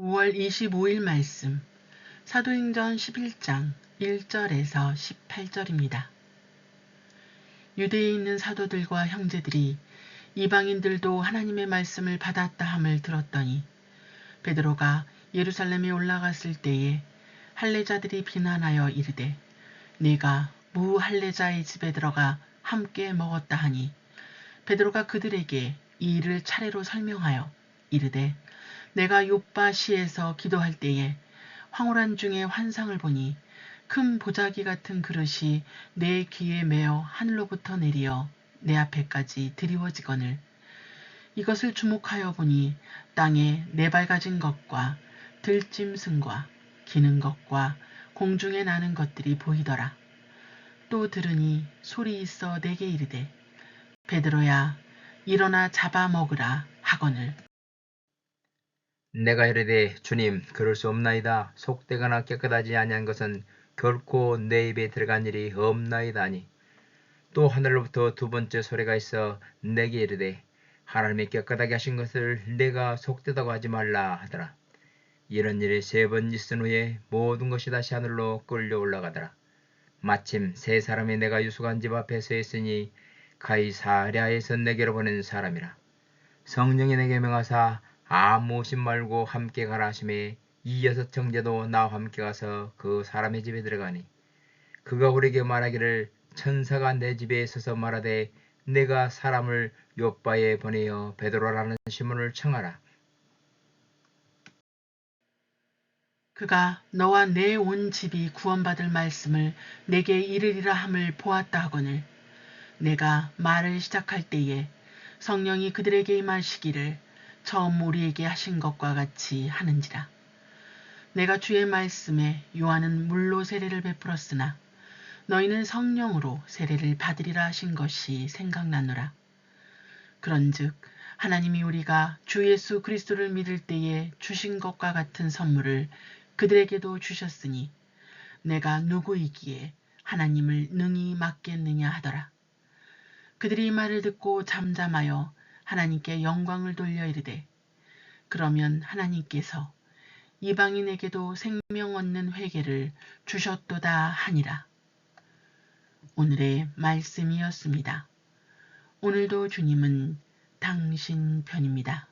5월 25일 말씀 사도행전 11장 1절에서 18절입니다. 유대에 있는 사도들과 형제들이 이방인들도 하나님의 말씀을 받았다 함을 들었더니 베드로가 예루살렘에 올라갔을 때에 할례자들이 비난하여 이르되 내가 무 할례자의 집에 들어가 함께 먹었다 하니 베드로가 그들에게 이 일을 차례로 설명하여 이르되 내가 요바시에서 기도할 때에 황홀한 중에 환상을 보니 큰 보자기 같은 그릇이 내 귀에 매어 하늘로부터 내리어 내 앞에까지 드리워지거늘 이것을 주목하여 보니 땅에 네발가진 것과 들짐승과 기는 것과 공중에 나는 것들이 보이더라. 또 들으니 소리 있어 내게 이르되 베드로야 일어나 잡아먹으라 하거늘 내가 이르되 주님 그럴 수 없나이다. 속되거나 깨끗하지 아니한 것은 결코 내 입에 들어간 일이 없나이다니. 또 하늘로부터 두 번째 소리가 있어 내게 이르되 하나님이 깨끗하게 하신 것을 내가 속되다고 하지 말라 하더라. 이런 일이 세 번 있은 후에 모든 것이 다시 하늘로 끌려 올라가더라. 마침 세 사람이 내가 유숙한 집 앞에 서 있으니 가이사랴에서 내게로 보낸 사람이라. 성령이 내게 명하사 아무 옷 말고 함께 가라 하심에 이 여섯 형제도 나와 함께 가서 그 사람의 집에 들어가니 그가 우리에게 말하기를 천사가 내 집에 서서 말하되 내가 사람을 요바에 보내어 베드로라는 시몬을 청하라. 그가 너와 내 온 집이 구원받을 말씀을 내게 이르리라 함을 보았다 하거늘 내가 말을 시작할 때에 성령이 그들에게 임하시기를 처음 우리에게 하신 것과 같이 하는지라 내가 주의 말씀에 요한은 물로 세례를 베풀었으나 너희는 성령으로 세례를 받으리라 하신 것이 생각나노라 그런즉 하나님이 우리가 주 예수 그리스도를 믿을 때에 주신 것과 같은 선물을 그들에게도 주셨으니 내가 누구이기에 하나님을 능히 맡겠느냐 하더라. 그들이 이 말을 듣고 잠잠하여 하나님께 영광을 돌려 이르되 그러면 하나님께서 이방인에게도 생명 얻는 회개를 주셨도다 하니라. 오늘의 말씀이었습니다. 오늘도 주님은 당신 편입니다.